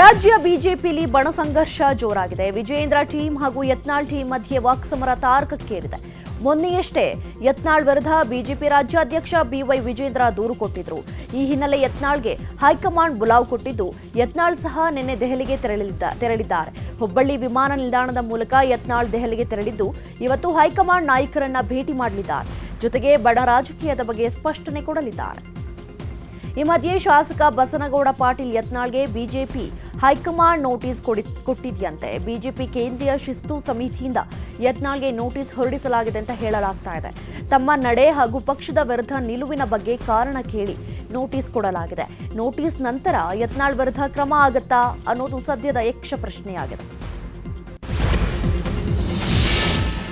ರಾಜ್ಯ ಬಿಜೆಪಿಯಲ್ಲಿ ಬಣ ಸಂಘರ್ಷ ಜೋರಾಗಿದೆ. ವಿಜಯೇಂದ್ರ ಟೀಮ್ ಹಾಗೂ ಯತ್ನಾಳ್ ಟೀಮ್ ಮಧ್ಯೆ ವಾಕ್ಸಮರ ತಾರಕಕ್ಕೇರಿದೆ. ಮೊನ್ನೆಯಷ್ಟೇ ಯತ್ನಾಳ್ ವಿರುದ್ಧ ಬಿಜೆಪಿ ರಾಜ್ಯಾಧ್ಯಕ್ಷ ಬಿವೈ ವಿಜೇಂದ್ರ ದೂರು ಕೊಟ್ಟಿದ್ರು. ಈ ಹಿನ್ನೆಲೆ ಯತ್ನಾಳ್ಗೆ ಹೈಕಮಾಂಡ್ ಬುಲಾವ್ ಕೊಟ್ಟಿದ್ದು, ಯತ್ನಾಳ್ ಸಹ ನಿನ್ನೆ ದೆಹಲಿಗೆ ತೆರಳಿದ್ದ, ತೆರಳಿದ್ದಾರೆ. ಹುಬ್ಬಳ್ಳಿ ವಿಮಾನ ನಿಲ್ದಾಣದ ಮೂಲಕ ಯತ್ನಾಳ್ ದೆಹಲಿಗೆ ತೆರಳಿದ್ದು, ಇವತ್ತು ಹೈಕಮಾಂಡ್ ನಾಯಕರನ್ನ ಭೇಟಿ ಮಾಡಲಿದ್ದಾರೆ. ಜೊತೆಗೆ ಬಡ ರಾಜಕೀಯದ ಬಗ್ಗೆ ಸ್ಪಷ್ಟನೆ ಕೊಡಲಿದ್ದಾರೆ. ಈ ಮಧ್ಯೆ ಶಾಸಕ ಬಸನಗೌಡ ಪಾಟೀಲ್ ಯತ್ನಾಳ್ಗೆ ಬಿಜೆಪಿ ಹೈಕಮಾಂಡ್ ನೋಟಿಸ್ ಕೊಡಿ ಕೊಟ್ಟಿದ್ಯಂತೆ. ಬಿಜೆಪಿ ಕೇಂದ್ರೀಯ ಶಿಸ್ತು ಸಮಿತಿಯಿಂದ ಯತ್ನಾಳ್ಗೆ ನೋಟಿಸ್ ಹೊರಡಿಸಲಾಗಿದೆ ಅಂತ ಹೇಳಲಾಗ್ತಾ ಇದೆ. ತಮ್ಮ ನಡೆ ಹಾಗೂ ಪಕ್ಷದ ವಿರುದ್ಧ ನಿಲುವಿನ ಬಗ್ಗೆ ಕಾರಣ ಕೇಳಿ ನೋಟಿಸ್ ಕೊಡಲಾಗಿದೆ. ನೋಟಿಸ್ ನಂತರ ಯತ್ನಾಳ್ ವಿರುದ್ಧ ಕ್ರಮ ಆಗುತ್ತಾ ಅನ್ನೋದು ಸದ್ಯದ ಯಕ್ಷ ಪ್ರಶ್ನೆಯಾಗಿದೆ.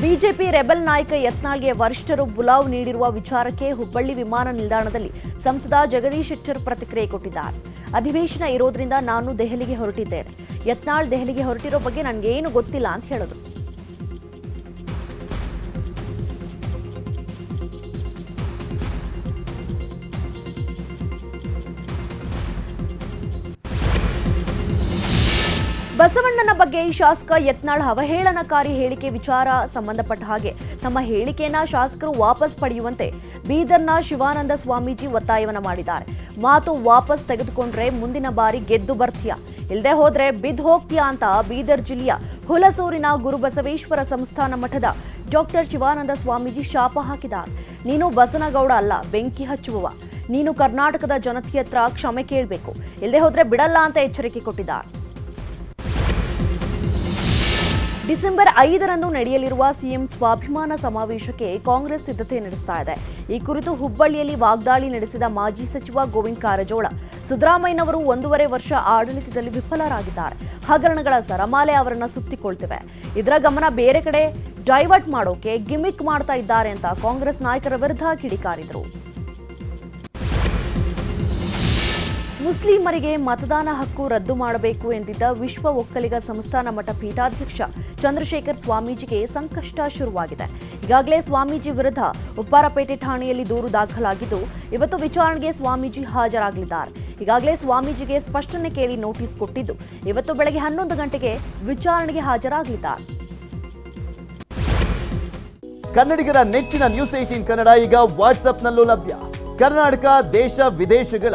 ಬಿಜೆಪಿ ರೆಬೆಲ್ ನಾಯಕ ಯತ್ನಾಳ್ಗೆ ವರಿಷ್ಠರು ಬುಲಾವ್ ನೀಡಿರುವ ವಿಚಾರಕ್ಕೆ ಹುಬ್ಬಳ್ಳಿ ವಿಮಾನ ನಿಲ್ದಾಣದಲ್ಲಿ ಸಂಸದ ಜಗದೀಶ್ ಶೆಟ್ಟರ್ ಪ್ರತಿಕ್ರಿಯೆ ಕೊಟ್ಟಿದ್ದಾರೆ. ಅಧಿವೇಶನ ಇರೋದ್ರಿಂದ ನಾನು ದೆಹಲಿಗೆ ಹೊರಟಿದ್ದೇನೆ. ಯತ್ನಾಳ್ ದೆಹಲಿಗೆ ಹೊರಟಿರೋ ಬಗ್ಗೆ ನನಗೇನು ಗೊತ್ತಿಲ್ಲ ಅಂತ ಹೇಳಿದ್ರು ಬಸವಣ್ಣನ ಬಗ್ಗೆ ಶಾಸಕ ಯತ್ನಾಳ್ ಅವಹೇಳನಕಾರಿ ಹೇಳಿಕೆ ವಿಚಾರ ಸಂಬಂಧಪಟ್ಟ ಹಾಗೆ. ತಮ್ಮ ಹೇಳಿಕೆಯನ್ನ ಶಾಸಕರು ವಾಪಸ್ ಪಡೆಯುವಂತೆ ಬೀದರ್ನ ಶಿವಾನಂದ ಸ್ವಾಮೀಜಿ ಒತ್ತಾಯವನ್ನ ಮಾಡಿದ್ದಾರೆ. ಮಾತು ವಾಪಸ್ ತೆಗೆದುಕೊಂಡ್ರೆ ಮುಂದಿನ ಬಾರಿ ಗೆದ್ದು ಬರ್ತೀಯ. ಇಲ್ಲದೆ ಹೋದ್ರೆ ಬಿದ್ದು ಹೋಗ್ತೀಯಾ ಅಂತ ಬೀದರ್ ಜಿಲ್ಲೆಯ ಹುಲಸೂರಿನ ಗುರುಬಸವೇಶ್ವರ ಸಂಸ್ಥಾನ ಮಠದ ಡಾಕ್ಟರ್ ಶಿವಾನಂದ ಸ್ವಾಮೀಜಿ ಶಾಪ ಹಾಕಿದ್ದಾರೆ. ನೀನು ಬಸನಗೌಡ ಅಲ್ಲ, ಬೆಂಕಿ ಹಚ್ಚುವವ. ನೀನು ಕರ್ನಾಟಕದ ಜನತೆಯ ಹತ್ರ ಕ್ಷಮೆ ಕೇಳಬೇಕು. ಇಲ್ಲದೆ ಹೋದ್ರೆ ಬಿಡಲ್ಲ ಅಂತ ಎಚ್ಚರಿಕೆ ಕೊಟ್ಟಿದ್ದಾರೆ. ಡಿಸೆಂಬರ್ ಐದರಂದು ನಡೆಯಲಿರುವ ಸಿಎಂ ಸ್ವಾಭಿಮಾನ ಸಮಾವೇಶಕ್ಕೆ ಕಾಂಗ್ರೆಸ್ ಸಿದ್ಧತೆ ನಡೆಸ್ತಾ ಇದೆ. ಈ ಕುರಿತು ಹುಬ್ಬಳ್ಳಿಯಲ್ಲಿ ವಾಗ್ದಾಳಿ ನಡೆಸಿದ ಮಾಜಿ ಸಚಿವ ಗೋವಿಂದ ಕಾರಜೋಳ, ಸಿದ್ದರಾಮಯ್ಯನವರು ಒಂದೂವರೆ ವರ್ಷ ಆಡಳಿತದಲ್ಲಿ ವಿಫಲರಾಗಿದ್ದಾರೆ. ಹಗರಣಗಳ ಸರಮಾಲೆ ಅವರನ್ನ ಸುತ್ತಿಕೊಳ್ತಿವೆ. ಇದರ ಗಮನ ಬೇರೆ ಕಡೆ, ಡೈವರ್ಟ್ ಮಾಡೋಕೆ ಗಿಮಿಕ್ ಮಾಡ್ತಾ ಇದ್ದಾರೆ ಅಂತ ಕಾಂಗ್ರೆಸ್ ನಾಯಕರ ವಿರುದ್ಧ ಕಿಡಿಕಾರಿದರು. ಮುಸ್ಲಿಮರಿಗೆ ಮತದಾನ ಹಕ್ಕು ರದ್ದು ಮಾಡಬೇಕು ಎಂದಿದ್ದ ವಿಶ್ವ ಒಕ್ಕಲಿಗ ಸಂಸ್ಥಾನ ಮಠ ಪೀಠಾಧ್ಯಕ್ಷ ಚಂದ್ರಶೇಖರ್ ಸ್ವಾಮೀಜಿಗೆ ಸಂಕಷ್ಟ ಶುರುವಾಗಿದೆ. ಈಗಾಗಲೇ ಸ್ವಾಮೀಜಿ ವಿರುದ್ಧ ಉಪ್ಪಾರಪೇಟೆ ಠಾಣೆಯಲ್ಲಿ ದೂರು ದಾಖಲಾಗಿದ್ದು, ಇವತ್ತು ವಿಚಾರಣೆಗೆ ಸ್ವಾಮೀಜಿ ಹಾಜರಾಗಲಿದ್ದಾರೆ. ಈಗಾಗಲೇ ಸ್ವಾಮೀಜಿಗೆ ಸ್ಪಷ್ಟನೆ ಕೇಳಿ ನೋಟಿಸ್ ಕೊಟ್ಟಿದ್ದು, ಇವತ್ತು ಬೆಳಗ್ಗೆ ಹನ್ನೊಂದು ಗಂಟೆಗೆ ವಿಚಾರಣೆಗೆ ಹಾಜರಾಗಲಿದ್ದಾರೆ. ಕನ್ನಡಿಗರ ನೆಚ್ಚಿನ ನ್ಯೂಸ್ ಏಟೀನ್ ಕನ್ನಡ ಈಗ ವಾಟ್ಸ್ಆಪ್ನಲ್ಲೂ ಲಭ್ಯ. ಕರ್ನಾಟಕ, ದೇಶ, ವಿದೇಶಗಳ